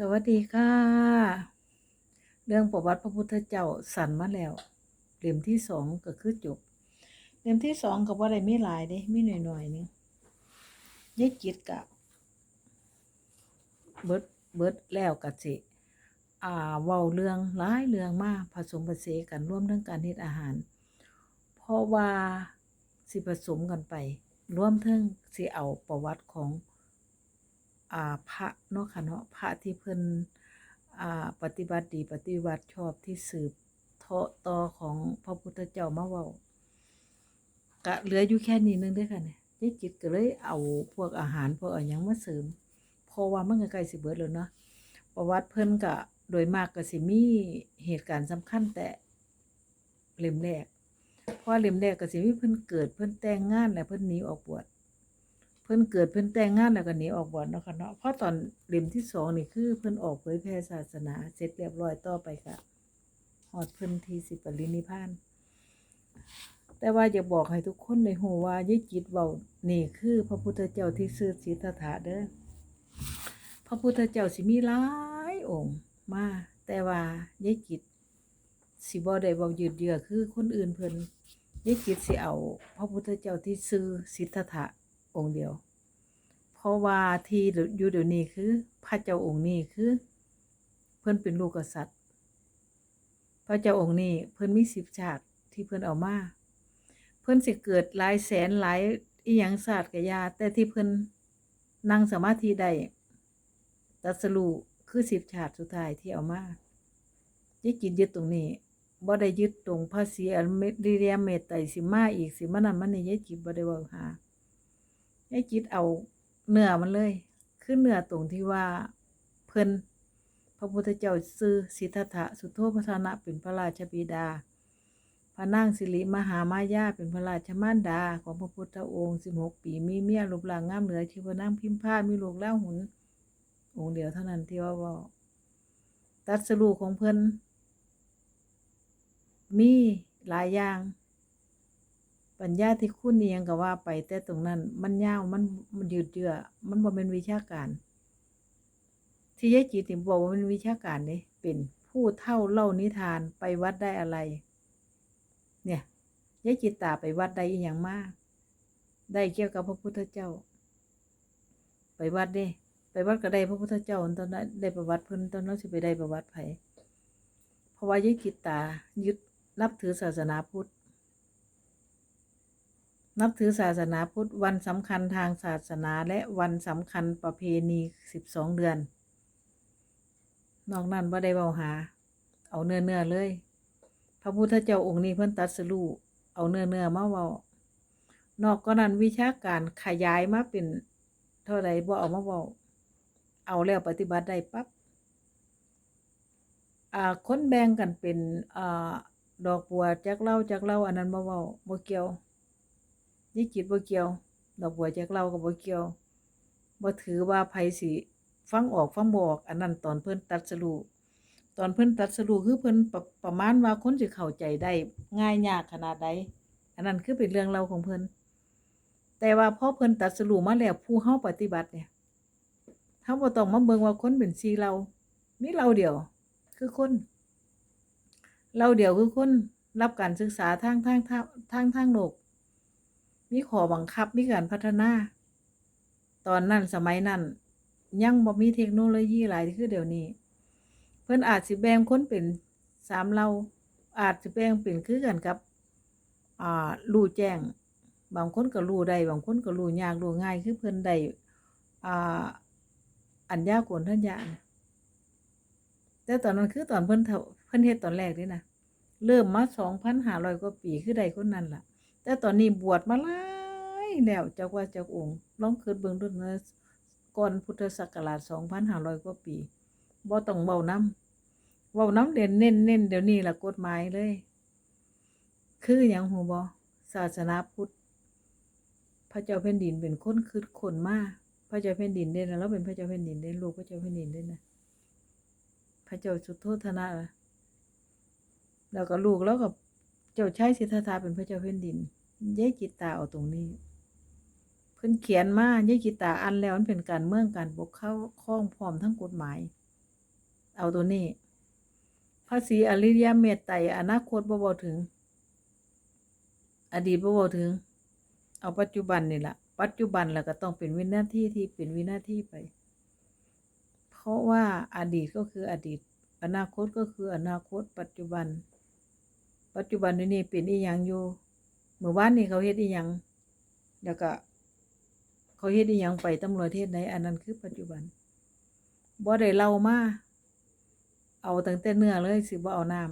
สวัสดีค่ะ เรื่องประวัติพระพุทธเจ้าสันมาแล้วเล่มที่สองก็คือจบเล่มที่สองก็บ่ได้มีหลายเด้มีหน่อยๆนึงยายจิตกะเบิดเบิดแล้วก็สิอ่าเว้าเรื่องหลายเรื่องมากผสมผสานกันร่วมเรื่องการเฮ็ดอาหาร เพราะว่าสิผสมกันไปร่วมถึงสิเอาประวัติของ อ่าพระเนาะค่ะเนาะพระที่เพิ่นอ่าปฏิบัติดีปฏิบัติชอบที่สืบทอดต่อของพระพุทธเจ้ามาเว้าก็เหลืออยู่แค่นี้นึงเด้อค่ะเนี่ยยายจิตก็เลยเอาพวกอาหารพวกอะหยังมาเสริมเพราะว่ามันก็ใกล้สิเบิดแล้วเนาะประวัติเพิ่นก็โดยมากก็สิมีเหตุการณ์สำคัญแต่เล่มแรกเพราะเล่มแรกก็สิมีเพิ่นเกิดเพิ่นแต่งงานแล้วเพิ่นหนีออกบวช พิ่นเกิดเพิ่นแต่งงานแล้วก็หนีออกบวชเนาะค่ะเนาะเพราะตอนเล่มที่สองนี่คือเพิ่นออกเผยแพร่ศาสนาเสร็จเรียบร้อยต่อไปก็ฮอดเพิ่นทีสิปรินิพาน แต่ว่าอยากบอกให้ทุกคนได้ฮู้ว่ายายจิตเว้านี่คือ พระพุทธเจ้าที่ชื่อสิทธัตถะเด้อพระพุทธเจ้าสิมีหลายองค์มา แต่ว่ายายจิตสิบ่ได้เว้ายืดเยื้อคือคนอื่นเพิ่นยายจิตสิเอา พระพุทธเจ้าที่ชื่อสิทธัตถะ องค์เดียว เพราะว่าที่อยู่เดี๋ยวนี้คือ พระเจ้าองค์นี้คือ เพิ่อนเป็นลูกกษัตริย์ พระเจ้าองค์นี้เพิ่อนมีสิบชาติที่เพิ่อนเอามาเพิ่อนสิเกิดหลายแสนหลายอีหยังศาสตร์กยา แต่ที่เพิ่อนนั่งสมาธิได้ตัสรูคือสิบชาติสุดท้ายที่เอามายึดจิตยึดตรงนี้บ่ได้ยึดตรงภาษีอันเมริเรียมเมตไตสิมาอีกสิมานั่นมันนี่ยายจิตบ่ได้ว้าหา ให้จิตเอาเนื้อมันเลย คือเนื้อตรงที่ว่าเพิ่นพระพุทธเจ้าซื้อสิทธัตถะสุโธพธนะเป็นพระราชบิดา พระนางสิริมหามายาเป็นพระราชมารดาของพระพุทธองค์สิบหกปีมีเมียรูปร่างงามเหลือชื่อว่านางพิมพามีลูกแล้วหุนองค์เดียวเท่านั้นที่ว่าว่าตัดสรูของเพิ่นมีหลายอย่าง ปัญญาที่คุณนี่ยังก็ว่าไปแต่ตรงนั้น มันยาวมันมันยืดเยื้อมันบ่เป็นวิชาการ ที่ยายจิตนี่บอกว่ามันวิชาการเด้เป็นผู้เท่าเล่านิทานไปวัดได้อะไร เนี่ยยายจิตตาไปวัดได้อีหยังมาก ได้เกี่ยวกับพระพุทธเจ้า ไปวัดเด้ไปวัดก็ได้พระพุทธเจ้าตอนนั้นได้ประวัติเพิ่นตอนนั้นสิไปได้ประวัติไผเพราะว่ายายจิตตายึดนับถือศาสนาพุทธ นับถือศาสนาพุทธวันสำคัญทางศาสนาและวันสำคัญประเพณีสิบสองเดือน นอกนั้นบ่าได้เบาหา เอาเนื้อเนื้อเลย พระพุทธเจ้าองค์นี้เพิ่นตัดสรู้เอาเนื้อเนื้อมาเว้านอกก็นั้นวิชาการขยายมาเป็นเท่าไรบ่เอามาเว้าเอาแล้วปฏิบัติได้ปั๊บอ่าคนแบ่งกันเป็นอ่าดอกบัวจักเล่าจักเล่าอันนั้นบ่เว้าบ่เกี่ยว นี่จิตบ่เกี่ยว ดอกบัวจากเราก็บ่เกี่ยวบ่ถือว่าไผสิฟังออกฟังบ่ออก อันนั้นตอนเพิ่นตรัสรู้ตอนเพิ่นตรัสรู้คือเพิ่นประประมาณว่าคนสิเข้าใจได้ง่ายยากขนาดใดอันนั้นคือเป็นเรื่องเล่าของเพิ่นแต่ว่าพอเพิ่นตรัสรู้มาแล้วผู้เฮาปฏิบัติเนี่ยเฮาบ่ต้องมาเบิ่งว่าคนเป็นสี่เรามีเราเดียว คือคน เราเดียวคือคนรับการศึกษาทางทางทางทางทางโลก มีขอบังคับมีการพัฒนา ตอนนั้นสมัยนั้นยังบ่มีเทคโนโลยีหลายคือเดี๋ยวนี้ เพิ่นอาจสิแบ่งคนเป็นสามเราอาจสิแบ่งเป็นคือกันกับอ่ารู้แจ้ง บางคนก็รู้ได้บางคนก็รู้ยากรู้ง่ายคือเพิ่นได้อ่าอัญญาโกณทัญญาแต่ตอนนั้นคือตอนเพิ่นเฒ่าเพิ่นเฮ็ดตอนแรกนี่นะเริ่มมา2,500กว่าปีคือได้คนนั้นล่ะ แต่ตอนนี้บวชมาหลายแล้วจักว่าจักองค์ลองคิดเบิ่งดูนะก่อนพุทธศักราช2,500กว่าปีบ่ต้องเว้านำเว้านำเด่นเน้นๆเดี๋ยวนี้ล่ะกฎหมายเลย คือหยังฮู้บ่ศาสนาพุทธพระเจ้าแผ่นดินเป็นคนคิดคนมากพระเจ้าแผ่นดินเด้นะเราเป็นพระเจ้าแผ่นดินเด้ลูกพระเจ้าแผ่นดินเด้นะพระเจ้าสุโธทนะแล้วก็ลูกแล้วก็เจ้าชายสิทธัตถะเป็นพระเจ้าแผ่นดิน ยายจิตาเอาตรงนี้ เพิ่นเขียนมายายจิตาอันแล้วมันเป็นการเมืองการปกเข้าข้องพร้อมทั้งกฎหมาย เอาตัวนี้ ภาษีอริยเมตไตรอนาคตบ่บ่ถึง อดีตบ่บ่ถึง เอาปัจจุบันนี่ละปัจจุบันแล้วก็ต้องเป็นวินาทีที่เป็นวินาทีไป เพราะว่าอดีตก็คืออดีต อนาคตก็คืออนาคต ปัจจุบัน ปัจจุบันนี้เป็นอีหยังอยู่ เมื่อวานนี้เขาเฮ็ดอีหยังแล้วก็ เขาเฮ็ดอีหยังไปตำรวจเฮ็ดไหนอันนั้นคือปัจจุบันบ่ได้เล่ามาเอาตั้งแต่เนื้อเลยสิบ่เอาน้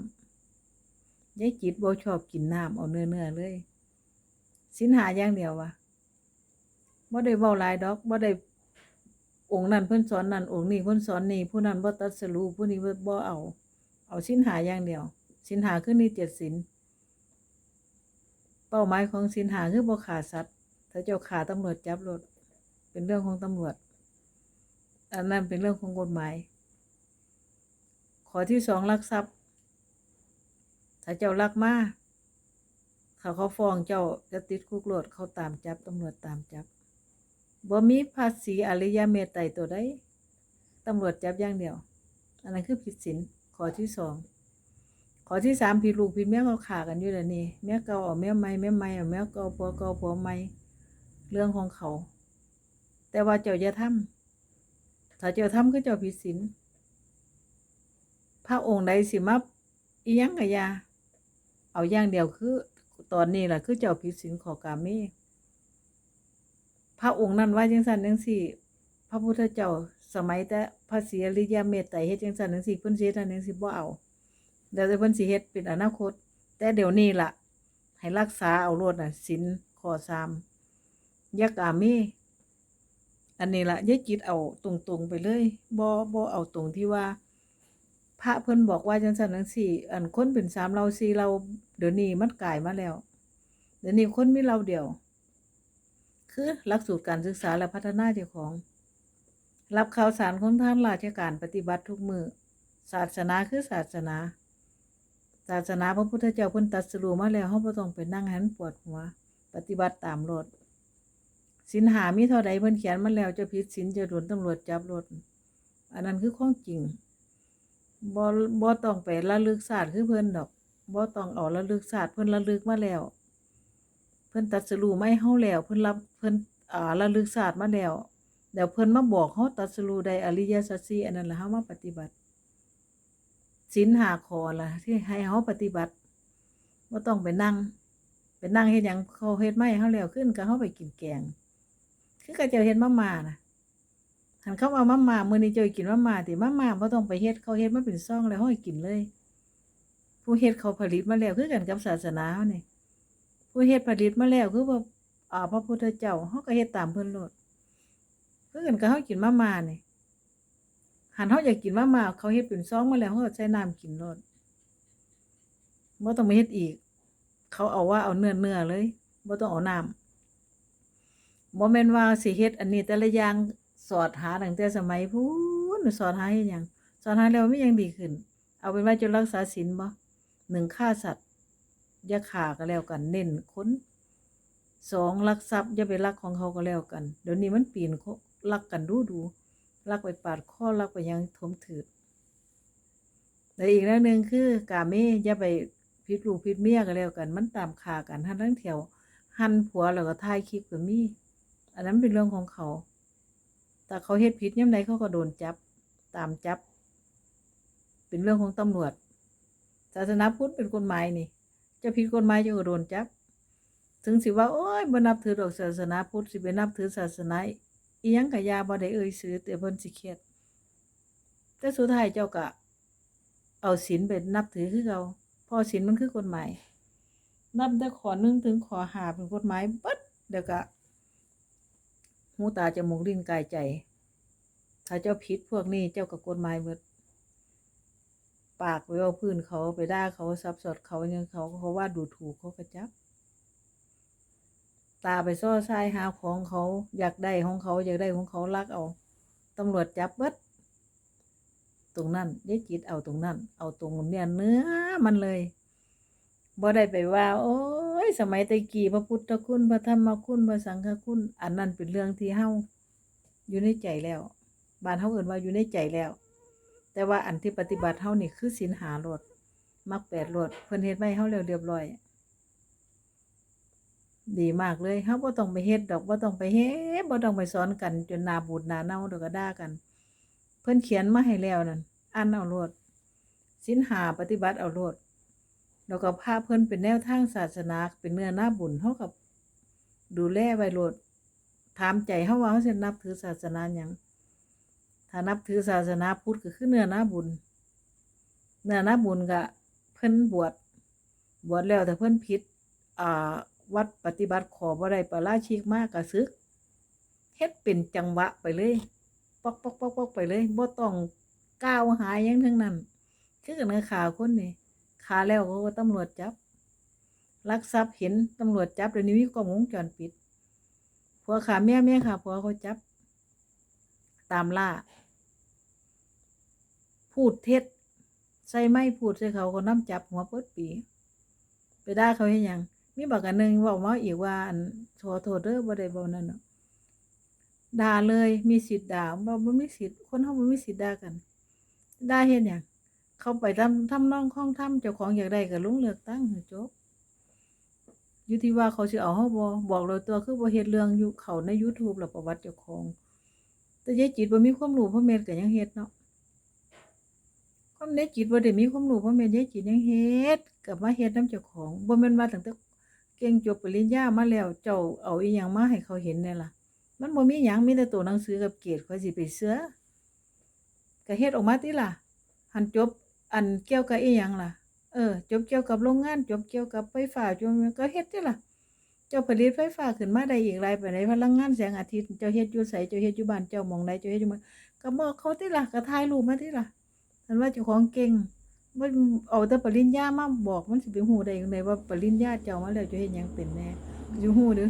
ำยายจิตบ่ชอบกินน้ำเอาเนื้อเนื้อเลย สินหาอย่างเดียววะบ่ได้เว้าหลายดอกบ่ได้องค์นั้นเพิ่นสอนนั่นองค์นี้เพิ่นสอนนี่ผู้นั้นบ่ตัดสรู้ผู้นี้บ่เอา เอาสินหาอย่างเดียว สินหาคือนี่เจ็ดสิน เป้าหมายของสินหาคือบ่ฆ่าสัตว์ถ้าเจ้าฆ่าตำรวจจับรถเป็นเรื่องของตำรวจ อันนั้นเป็นเรื่องของกฎหมาย ขอที่สองลักทรัพย์ ถ้าเจ้าลักมาเขาเขาฟ้องเจ้าจะติดคุกโลดเขาตามจับตำรวจตามจับบ่มีภาษีอริยเมตไตรตัวใดตำรวจจับอย่างเดียว อันนั้นคือผิดศีลข้อที่สอง ข้อที่สามผิดลูกผิดเมียเขาขากันอยู่แล้วนี่เมียเก่าเอาเมียใหม่เมียใหม่เอาเมียเก่าผัวเก่าผัวใหม่เรื่องของเขา แต่ว่าเจ้าอย่าทำถ้าเจ้าทำก็เจ้าผิดศีลพระองค์ใดสิมาอียังกะยา เอาอย่างเดียวคือ ตอนนี้แหละคือเจ้าผิดศีลขอกาเมพระองค์นั้นว่าจังซั่นจังซี่ พระพุทธเจ้าสมัยแต่พระศรีอริยเมตไตรเฮ็ดจังซั่นจังซี่เพิ่นสิเฮ็ดอันจังซี่บ่เอา เดี๋ยวแต่เพิ่นสิเฮ็ดเป็นอนาคต แต่เดี๋ยวนี้ล่ะ ให้รักษาเอาโลดน่ะศีลข้อ3อย่ากาเมอันนี้ล่ะย่าจิตเอาตรงๆไปเลยบ่บ่เอาตรงที่ว่า พระเพิ่นบอกว่าจังซั่นจังซี่ อันคนเป็นสามเราสี่เรา เดี๋ยวนี้มันกลายมาแล้ว เดี๋ยวนี้คนมีเราเดียว คือหลักสูตรการศึกษาและพัฒนาเจ้าของ รับข่าวสารของท่านราชการปฏิบัติทุกมือศาสนาคือศาสนา ศาสนาพระพุทธเจ้าเพิ่นตัดสรู้มาแล้วเฮาบ่ต้องไปนั่งหันปวดหัว ปฏิบัติตามรถสินหามีเท่าใดเพิ่นเขียนมาแล้วจะผิดศีลจะโดนตำรวจจับรถอันนั้นคือของจริงบ่บ่ต้องไประลึกศาสตร์คือเพิ่นดอกบ่ต้องเอาระลึกศาสตร์เพิ่นระลึกมาแล้ว เพิ่นตัดสรู้มาให้เฮาแล้วเพิ่นรับเพิ่นอ่าระลึกศาสตร์มาแล้วเดี๋ยวเพิ่นมาบอกเฮาตัดสรู้ได้อริยสัจสี่อันนั้นล่ะเฮามาปฏิบัติ ศีลหาข้อล่ะ ที่ให้เฮาปฏิบัติบ่าต้องไปนั่ง ไปนั่งเฮ็ดหยังเขาเฮ็ดมาให้เฮาแล้วขึ้นก็เฮาไปกินแกง คือเขาเจ้าเฮ็ดมาม่าน่ะหันเข้ามามาม่ามื้อนี้เจ้ากินมาม่าติมาม่าบ่ต้องไปเฮ็ดเขาเฮ็ดมาเป็นซองแล้วเฮาให้กินเลย ผู้เฮ็ดเขาผลิตมาแล้วคือกันกับศาสนาเฮานี่ผู้เฮ็ดผลิตมาแล้วคือว่าอ่าพระพุทธเจ้าเฮาก็เฮ็ดตามเพิ่นโลดคือกันกับเฮากินมาม่านี่ หันเฮาอยากกินมามาเขาเฮ็ดเป็นซองมาแล้วเฮาใส่น้ำกินโลดบ่ต้องมาเฮ็ดอีก เขาเอาว่าเอาเนื้อเนื้อเลยบ่ต้องเอาน้ำบ่แม่นว่าสิเฮ็ดอันนี้แต่ละอย่างสอดหาตั้งแต่สมัยพู้นสอนหาเฮ็ดหยังสอนหาแล้วมีหยังดีขึ้น เอาเป็นว่าจนรักษาศีลบ่หนึ่งฆ่าสัตว์อย่าฆ่าก็แล้วกัน เน้นคนสองลักทรัพย์อย่าไปลักของเขาก็แล้วกัน เดี๋ยวนี้มันปีนเขาลักกันดูดู ลักไปปาดคอลักไปยังถมถืดแล้วอีกเรื่องหนึ่งคือกาเมอย่าไปผิดลูกผิดเมียก็แล้วกัน มันตามฆ่ากันหันทั้งแถวหันผัวแล้วก็ถ่ายคลิปก็มีอันนั้นเป็นเรื่องของเขา แต่เขาเฮ็ดผิดย่ำใดเขาก็โดนจับตามจับ เป็นเรื่องของตำรวจศาสนาพุทธเป็นกฎหมายนี่จะผิดกฎหมายจะก็โดนจับ ถึงสิว่าโอ้ยบ่นับถือดอกศาสนาพุทธสิไปนับถือศาสนา อียังกะยาบ่ได้เอ่ยซื้อแต่เพิ่นสิเครียดแต่สุดท้ายเจ้าก็เอาศีลไปนับถือคือเขาเพอศีลมันคือกฎหมาย นับแต่ขอหนึ่งถึงขอหาเป็นกฎหมายเบิดเดี๋ยวก็หูตาจมูกลิ้นกายใจ ถ้าเจ้าผิดพวกนี้เจ้าก็กฎหมายเบิดปากไปเอาพื้นเขาไปด่าเขาซับสอดเขายังเขาเขาว่าดูถูกเขาก็จับ ตาไปซ้อซายหาของเขาอยากได้ของเขาอยากได้ของเขาลักเอาตำรวจจับเบิดตรงนั้นยายจิตเอาตรงนั้น เอาตรงเนี่ยเนื้อมันเลยบ่ได้ไปว่า โอ้ยสมัยตะกี้พระพุทธคุณพระธรรมคุณพระสังฆคุณ อันนั้นเป็นเรื่องที่เฮาอยู่ในใจแล้วบ้านเฮาเอิ้นว่าอยู่ในใจแล้วแแต่ว่าอันที่ปฏิบัติเฮานี่คือศีลหาโลดมักแปดโลดเพิ่นเฮ็ดไว้เฮาแล้วเรียบร้อย ดีมากเลยเฮาบ่ต้องไปเฮ็ดดอกบ่ต้องไปเฮ็ดบ่ต้องไปสอนกันจนหน้าบูดหน้าเน่าเดี๋ยวก็ด่ากัน เพิ่นเขียนมาให้แล้วนั่นอ่านเอาโลดศีลหาปฏิบัติเอาโลดแล้วก็พาเพิ่นเป็นแนวทางศาสนาเป็นเนื้อหน้าบุญเฮากับ ดูแลไว้โลดถามใจเฮาว่าเฮาสินับถือศาสนาหยังถ้านับถือศาสนาพุทธก็คือเนื้อหน้าบุญ เนื้อหน้าบุญก็เพิ่นบวชบวชแล้วแต่เพิ่นผิดอ่า วัดปฏิบัติขอบ่ได้ปาราชิกมากก็ซึกเฮ็ดเป็นจังหวะไปเลยปอกปอกปอกปอกไปเลยบ่ต้องก้าวหาหยังทั้งนั้น คือกันกับข่าวคนนี่ขาแล้วเขาก็ตำรวจจับลักทรัพย์เห็นตำรวจจับเดี๋ยวนี้มีกล้องวงจรปิดผัวขาเมียเมียขาผัวเขาจับ ตามล่า พูดเท็จใส่ไม่พูดใส่เขาก็น้ำจับหัวเปิดปี ไปได่าเขาให้ยัง มีบักอันหนึ่งบอกมาอีกว่าอันขอโทษเด้อบ่ได้บอกนั่นเนาะด่าเลยมีสิทธิ์ด่าบ่บ่มีสิทธิ์คนเฮาบ่มีสิทธิ์ด่ากันด่าเฮ็ดหยังเขาไปทำทำน้องข้องทำเจ้าของอยากได้ก็ลุงเลือกตั้งจบอยู่ที่ว่าเขาสิเอาเฮาบ่บอกเราตัวคือบ่เฮ็ดเรื่องอยู่เขาใน YouTube แล้วประวัติเจ้าของ แต่ยายจิตบ่มีความรู้พ่อแม่ก็ยังเฮ็ดเนาะความในจิตบ่ได้มีความรู้พ่อแม่ยายจิตยังเฮ็ดก็มาเฮ็ดนำเจ้าของบ่แม่นว่าตั้งแต่ เก่งจบปริญญามาแล้ว เจ้าเอาอีหยังมาให้เขาเห็นแน่ล่ะ มันบ่มีหยังมีแต่ตัวหนังสือกับเกรดข้อยสิไปเสือก็เฮ็ดออกมาติล่ะ หันจบอันเกี่ยวกับอีหยังล่ะ เออ จบเกี่ยวกับโรงงาน จบเกี่ยวกับไฟฟ้าจบก็เฮ็ดติล่ะ เจ้าผลิตไฟฟ้าขึ้นมาได้อีกหลายปานพลังงานแสงอาทิตย์ เจ้าเฮ็ดอยู่ไสเจ้าเฮ็ดอยู่บ้านเจ้ามองใดเจ้าเฮ็ดอยู่ม้อก็บอกเขาติล่ะก็ถ่ายรูปมาติล่ะอันว่าเจ้าของเก่ง บ่เอาแต่ปริญญามาบอกมันสิไปฮู้ได้จังไดว่าปริญญาเจ้ามาแล้วจ้าเฮ็ดหยังเป็นแน่สิฮู้เด้อ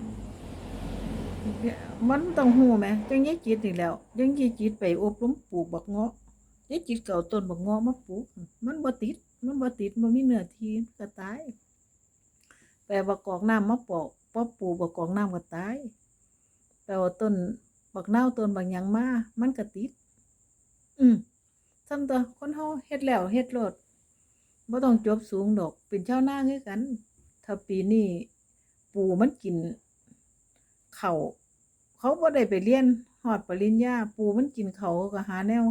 มันต้องหูไหมจังยายจิตนี่แล้วจังยายจิตไปอบรมปลูกบักเงาะยายจิตเก่าต้นบักเงาะมาปลูก มันบ่ติด มันบ่ติดบ่มีเนื้อทีก็ตายแปลบักกอกน้ำมาปอกพอปลูกบักกอกน้ำก็ตายแปลว่าต้นบักเน่าต้นบักยังมามันก็ติด อืมซ้ำตัวคนเฮาเฮ็ดแล้วเฮ็ดโลด บ่ต้องจบสูงดอก เป็นชาวนาคือกัน ถ้าปีนี้ปูมันกินเขาเขาบ่ได้ไปเรียนฮอดปริญญา ปูมันกินเขาก็หาแนว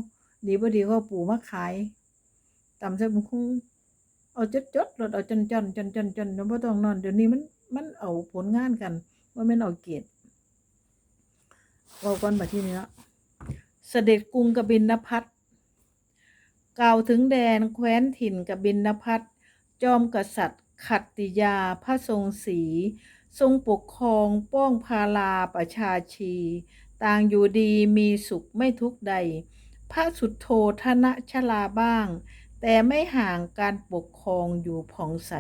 ดีบ่ดีก็ปูมาขายตำใส่บุคุงเอาจดจดรถเอาจนจนจนจนจนบ่ต้องนอนเดี๋ยวนี้มันมันเอาผลงานกันว่าม่นเอาเกียรติเว้าก่อนบัดทีนี้เนาะเสด็จกรุงกบินนพัท กล่าวถึงแดนแคว้นถิ่นกบินนพัทจอมกษัตริย์ ขัตติยาพระทรงศรีทรงปกครองป้องพาลาประชาชี ต่างอยู่ดีมีสุขไม่ทุกข์ใด พระสุดโทธนะชลาบ้าง แต่ไม่ห่างการปกครองอยู่ผ่องใส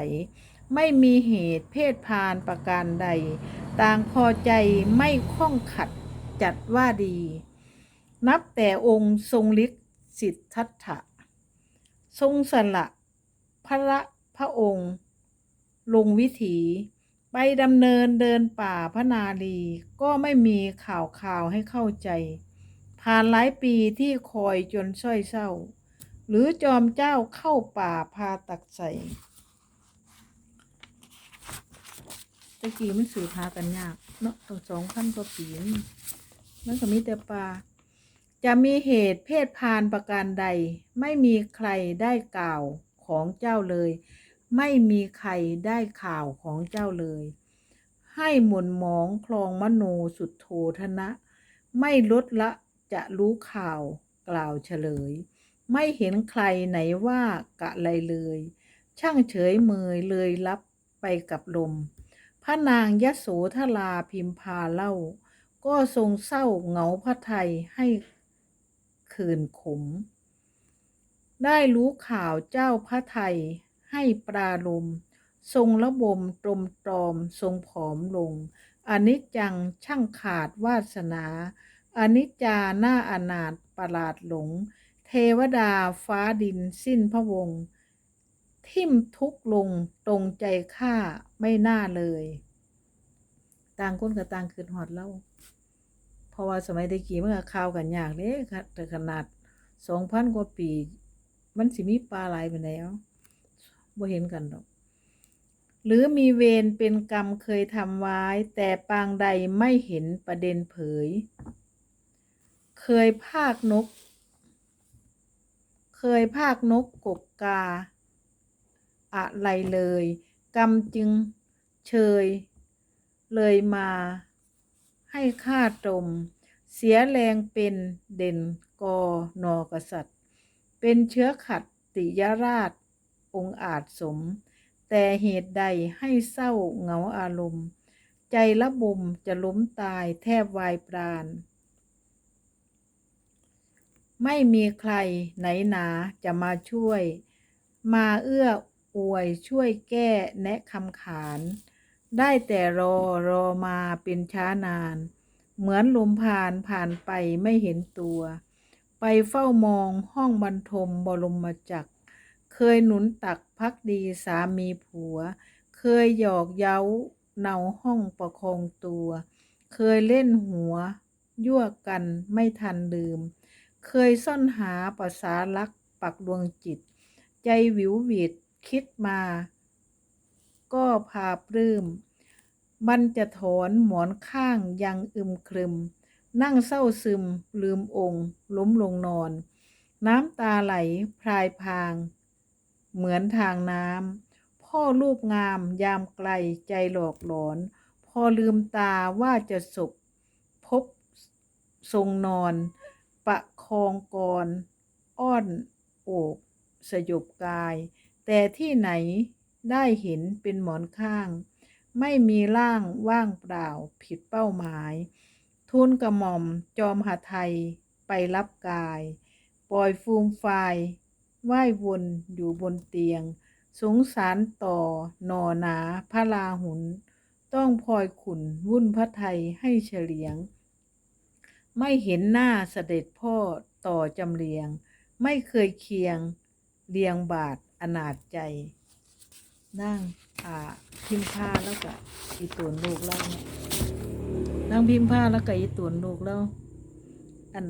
ไม่มีเหตุเพศพานประการใด ต่างพอใจไม่ข้องขัดจัดว่าดี นับแต่องค์ทรงฤทธิ์สิทธัตถะ ทรงสละพระพระองค์ ลงวิถี ไปดำเนินเดินป่าพระนาลีก็ไม่มีข่าวข่าวให้เข้าใจ ผ่านหลายปีที่คอยจนส้อยเศร้า หรือจอมเจ้าเข้าป่าพาตักใส่ตะกี้มันสืบหากันยาก เนาะตั้งสองพันกว่าปีนี่มันก็มีแต่ป่า จะมีเหตุเพศพานประการใด ไม่มีใครได้กล่าวของเจ้าเลย ไม่มีใครได้ข่าวของเจ้าเลย ให้หมุนหมองคลองมโนสุดโทธนะ ไม่ลดละจะรู้ข่าวกล่าวเฉลย ไม่เห็นใครไหนว่ากะไรเลย ช่างเฉยเมยเลยรับไปกับลม พระนางยโสธราพิมพาเล่า ก็ทรงเศร้าเหงาพระไทยให้ คืนขม ได้รู้ข่าวเจ้าพระไทยให้ปราลมทรงระบมตรมตรอมทรงผอมลงอนิจจังช่างขาดวาสนาอนิจจาหน้าอนาถประหลาดหลง เทวดาฟ้าดินสิ้นพระวงศ์ทิ่มทุกลงตรงใจข้าไม่น่าเลย ต่างคนกับต่างคืนหอดเล่า เพราะว่าสมัยตะกี้มันก็ข่าวกันยากเด้ค่ะแต่ขนาดสองพันกว่าปี มันสิมีปลาหลายไปแล้วบ่เห็นกันดอก หรือมีเวรเป็นกรรมเคยทำไว้ แต่ปางใดไม่เห็นประเด็นเผย เคยภาคนก เคยภาคนกกบกา อะไรเลย กรรมจึงเชย เลยมา ให้ข้าตรม เสียแรงเป็นเด่นกอนอกษัตริย์ เป็นเชื้อขัดติยราช องอาจสม แต่เหตุใดให้เศร้าเหงาอารมณ์ ใจละบมจะล้มตายแทบวายปราณ ไม่มีใครไหนหนาจะมาช่วย มาเอื้ออวยช่วยแก้แนะคำขาน ได้แต่รอรอมาเป็นช้านาน เหมือนลมผ่านผ่านไปไม่เห็นตัว ไปเฝ้ามองห้องบรรทมบรมจักร เคยหนุนตักพักดีสามีผัว เคยหยอกเย้าเนาห้องประคองตัว เคยเล่นหัว ยั่วกันไม่ทันลืม เคยซ่อนหาภาษาลักปักดวงจิต ใจวิวหวิดคิดมา ก็พาปลื้ม มันจะถอนหมอนข้างยังอึมครึม นั่งเศร้าซึม ลืมองค์ ล้มลงนอน น้ำตาไหลพรายพาง เหมือนทางน้ำ พ่อลูกงามยามไกลใจหลอกหลอน พอลืมตาว่าจะศพพบทรงนอน ประคองกร อ้อนโอบ สยบกาย แต่ที่ไหน ได้เห็นเป็นหมอนข้าง ไม่มีร่างว่างเปล่าผิดเป้าหมายทูลกระหม่อมจอมหาไทยไปรับกาย ปล่อยฟูมไฟายว่ายวนอยู่บนเตียง สงสารต่อหนอหนาพระลาหุน ต้องพลอยขุนวุ่นพระไทยให้เฉลียง ไม่เห็นหน้าเสด็จพ่อต่อจำเรียง ไม่เคยเคียงเรียงบาทอนาจใจ นั่งอ่าพิมพ์ผ้าแล้วก็อีตวนลูกแล้วเนี่ยนั่งพิมพ์ผ้าแล้วก็อีตวนลูกแล้วอัน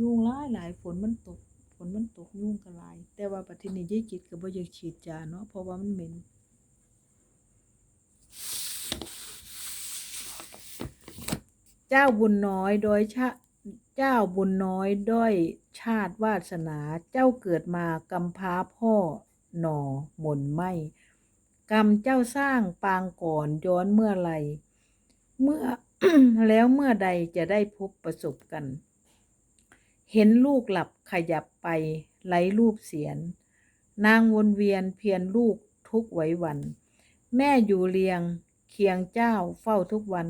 ยุงหลายหลายฝนมันตกฝนมันตกยุงก็หลาย แต่ว่าปัจจุบันยายจิตก็บ่อยากฉีดยาเนาะเพราะว่ามันเหม็นเจ้าบุญน้อยโดยชาเจ้าบุญน้อยด้อยชาติวาสนาเจ้าเกิดมากำพร้าพ่อ หน่อหม่นไหมกรรมเจ้าสร้างปางก่อนย้อนเมื่อไรเมื่อแล้วเมื่อใดจะได้พบประสบกัน เห็นลูกหลับขยับไปไหลรูปเสียน นางวนเวียนเพียรลูกทุกไหววัน แม่อยู่เรียงเคียงเจ้าเฝ้าทุกวัน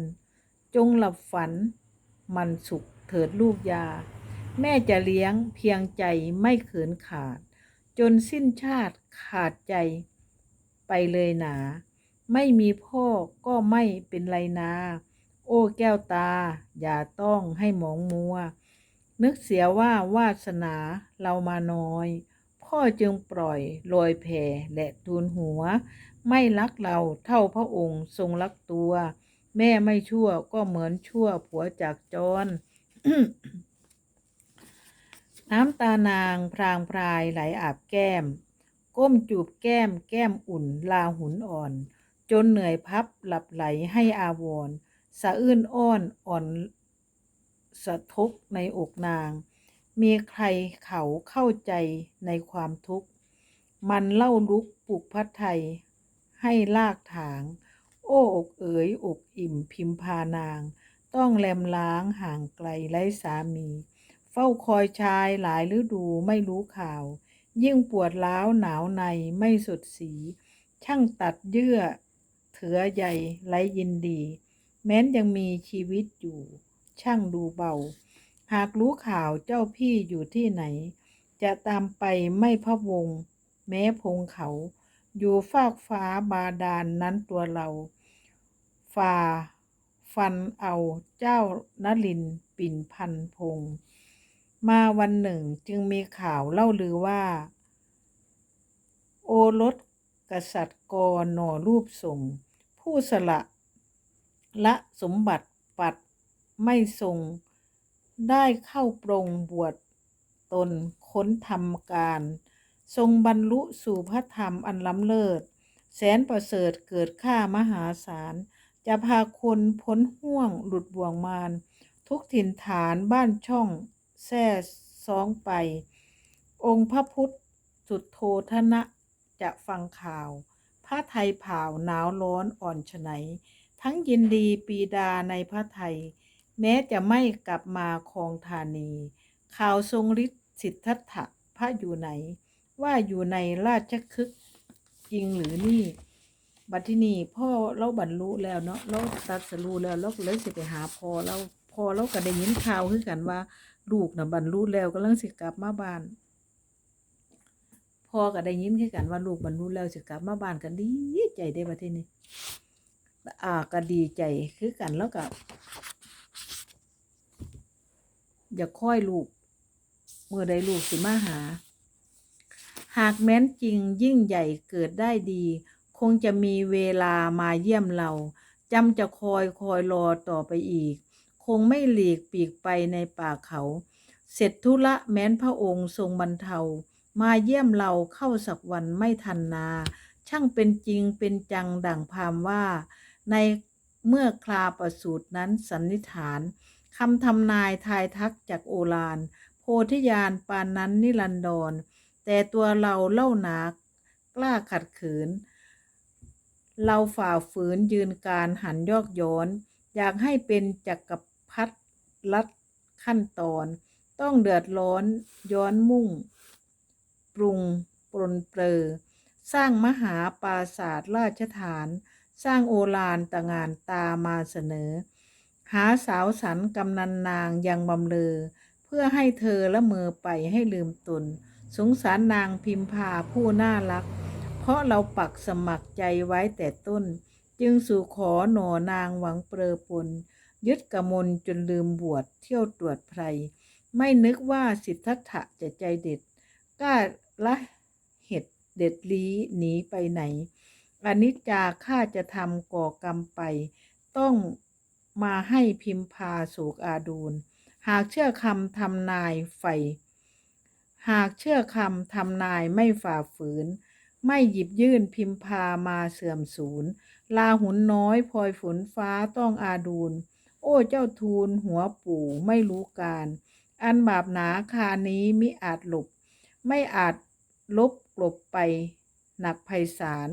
จงหลับฝัน มันสุขเถิดลูกยา แม่จะเลี้ยงเพียงใจไม่เขินขาด จนสิ้นชาติขาดใจไปเลยหนา ไม่มีพ่อก็ไม่เป็นไรนา โอ้แก้วตา อย่าต้องให้หมองมัว นึกเสียว่าวาสนาเรามาน้อย พ่อจึงปล่อยลอยแผ่และทูลหัว ไม่รักเราเท่าพระองค์ทรงรักตัว แม่ไม่ชั่วก็เหมือนชั่วผัวจากจร น้ำตานางพรางพรายไหลอาบแก้ม ก้มจูบแก้ม แก้มอุ่น ลาหุนอ่อน จนเหนื่อยพับหลับไหลให้อาวรสะอื้นอ้อนอ่อนสะทกในอกนาง มีใครเขาเข้าใจในความทุกข์ มันเล่าลุกปลุกพัดไทย ให้ลากถาง โอ้อกเอ๋ยอกอิ่มพิมพานาง ต้องแลมล้างห่างไกลไร้สามี เฝ้าคอยชายหลายฤดูไม่รู้ข่าว ยิ่งปวดร้าวหนาวในไม่สดสี ช่างตัดเยื่อ เถือใหญ่ไรยินดี แม้นยังมีชีวิตอยู่ ช่างดูเบา หากรู้ข่าวเจ้าพี่อยู่ที่ไหน จะตามไปไม่พะวง แม้พงเขา อยู่ฟากฟ้าบาดาลนนั้นตัวเราฝ่าฟันเอาเจ้านลินปิ่นพันพง มาวันหนึ่งจึงมีข่าวเล่าลือว่า โอรสกษัตริย์กรนอรูปส่งผู้สละ ละสมบัติปัดไม่ทรง ได้เข้าปรงบวชตนค้นทำการ ทรงบรรลุสู่พระธรรมอันล้ำเลิศ แสนประเสริฐเกิดค่ามหาศาล จะพาคนพ้นห่วงหลุดบ่วงมาร ทุกถิ่นฐานบ้านช่อง แท่ซองไป องค์พระพุทธสุดโททนะจะฟังข่าวพระไทยเผาหนาวร้อนอ่อนฉไนทั้งยินดีปีดาในพระไทย แม้จะไม่กลับมาคองธานี ข่าวทรงฤทธิ์สิทธัตถะพระอยู่ไหน ว่าอยู่ในราชคฤห์จริงหรือนี่บัดที่นี่พ่อเราบรรลุแล้วเนาะเราตัดสรู้แล้วเราเลยสิไปหาพ่อเราพ่อเราก็ได้ยินข่าวคือกันว่า ลูกน่ะบรรลุแล้วกำลังสิกลับมาบ้านพ่อก็ได้ยินคือกันว่าลูกบรรลุแล้วสิกลับมาบ้านกันดีใจได้บัดที่นี้อ่าก็ดีใจคือกันแล้วก็อย่าค่อยลูกเมื่อใดลูกสิมาหา หากแม้นจริงยิ่งใหญ่เกิดได้ดี คงจะมีเวลามาเยี่ยมเราจำจะคอยคอยรอต่อไปอีก คงไม่หลีกปีกไปในป่าเขา เสร็จธุระแม้นพระองค์ทรงบรรเทา มาเยี่ยมเราเข้าสักวันไม่ทันนา ช่างเป็นจริงเป็นจังดั่งพามว่า ในเมื่อคลาประสูตรนั้นสันนิษฐานคำทำนายทายทักจากโอฬารโพธิญาณปานนั้นนิรันดร แต่ตัวเราเล่าหนากล้าขัดขืน เราฝ่าฝืนยืนการหันยอกย้อน อยากให้เป็นจักร พรรดิลัดขั้นตอน ต้องเดือดร้อนย้อนมุ่ง ปรุงปรนเปรอ สร้างมหาปราศาสตร์ราชฐาน สร้างโอฬารตะงานตามาเสนอ หาสาวสันกำนันนางยังบำเลอเพื่อให้เธอละเมอไปให้ลืมตน สงสารนางพิมพาผู้น่ารัก เพราะเราปักสมัครใจไว้แต่ต้น จึงสู่ขอหนอนางหวังเปรอปน ยึดกระมลจนลืมบวชเที่ยวตรวจไพรไม่นึกว่าสิทธัตถะจะใจเด็ดกล้าละเห็ดเด็ดลี้หนีไปไหนอนิจจาข้าจะทำก่อกรรมไป ต้องมาให้พิมพาสูกอาดูล หากเชื่อคำทำนายไฟ หากเชื่อคำทำนายไม่ฝ่าฝืน ไม่หยิบยื่นพิมพามาเสื่อมสูญลาหุนน้อยพลอยฝนฟ้าต้องอาดูล โอ้เจ้าทูลหัวปู่ไม่รู้การ อันบาปหนาคานี้มิอาจหลบ ไม่อาจลบกลบไป หนักไพศาล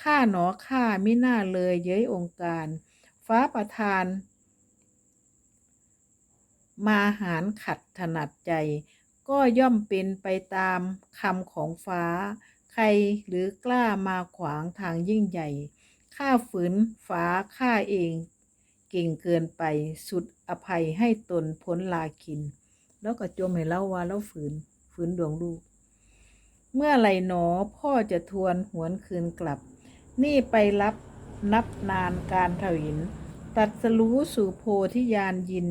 ข้าหนอข้ามิน่าเลยเย้ยองค์การ ฟ้าประทาน มาหารขัดถนัดใจ ก็ย่อมเป็นไปตามคำของฟ้า ใครหรือกล้ามาขวางทางยิ่งใหญ่ข้าฝืนฟ้าข้าเอง เก่งเกินไปสุดอภัยให้ตนพ้นลาคิน แล้วก็จมให้เล่าว่าแล้วฝืน ฝืนดวงลูก เมื่อไรหนอพ่อจะทวนหวนคืนกลับ นี่ไปรับนับนานการถวิน ตัดสรู้สู่โพธิญาณยิน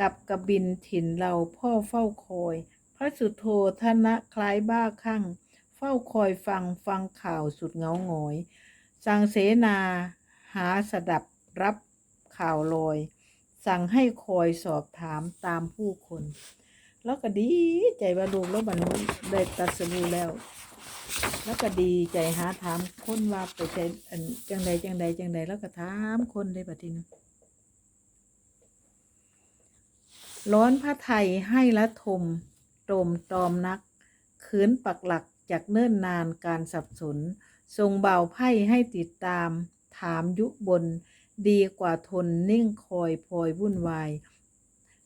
กับกบินถิ่นเราพ่อเฝ้าคอย พระสุโธทนะคล้ายบ้าคลั่งเฝ้าคอยฟังฟังข่าวสุดเงาหงอย สั่งเสนาหาสดับรับ ข่าวลอย สั่งให้คอยสอบถามตามผู้คน แล้วก็ดีใจว่าลูกแล้วบรรลุได้ตัดสรู้แล้ว แล้วก็ดีใจหาถามคนว่าไปใจจังใดจังใดจังใดแล้วก็ถามคนได้บัดทีนี้ร้อนพระไทยให้ละทมตรมตอมนักขืนปักหลักจากเนิ่นนานการสับสน ทรงเบาไพ่ให้ติดตาม ถามยุบน ดีกว่าทนนิ่งคอยพลอยวุ่นวาย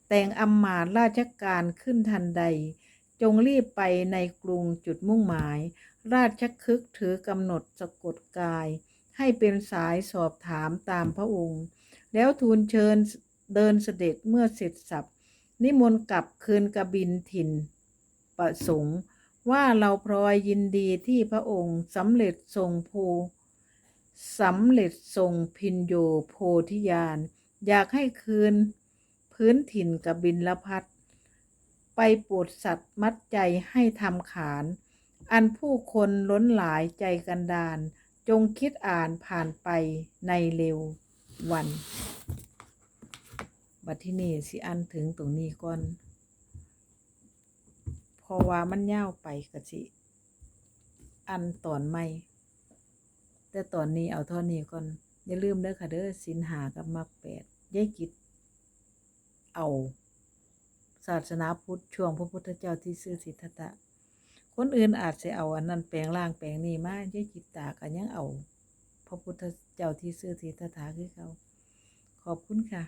แต่งอำมาตย์ราชการขึ้นทันใด จงรีบไปในกรุงจุดมุ่งหมาย ราชคึกถือกำหนดสะกดกาย ให้เป็นสายสอบถามตามพระองค์ แล้วทูลเชิญเดินเสด็จเมื่อเสร็จสับนิมนต์กลับคืนกบินถิ่น ประสงค์ ว่าเราพลอยยินดีที่พระองค์สำเร็จทรงโพ สำเร็จทรงพินโยโพธิญาณอยากให้คืนพื้นถิ่นกบินละพัดไปโปรดสัตว์มัดใจให้ทำขาน อันผู้คนล้นหลายใจกันดาน จงคิดอ่านผ่านไปในเร็ววัน บัดที่นี่สิอันถึงตรงนี้ก่อนพราะว่ามันย่าวไปก็สิ อันตอนใหม่ แต่ตอนนี้เอาเท่านี้ก่อน อย่าลืมเด้อค่ะเด้อสินหากับมรรคแปดยายกิจเอา ศาสนาพุทธช่วงพระพุทธเจ้าที่ซื่อสิทธัตถะคนอื่นอาจจะเอาอันนั้นแปลงร่างแปลงนี้มายายกิดตาก็ยังเอา พระพุทธเจ้าที่ซื่อสิทธัตถะคือเขา ขอบคุณค่ะ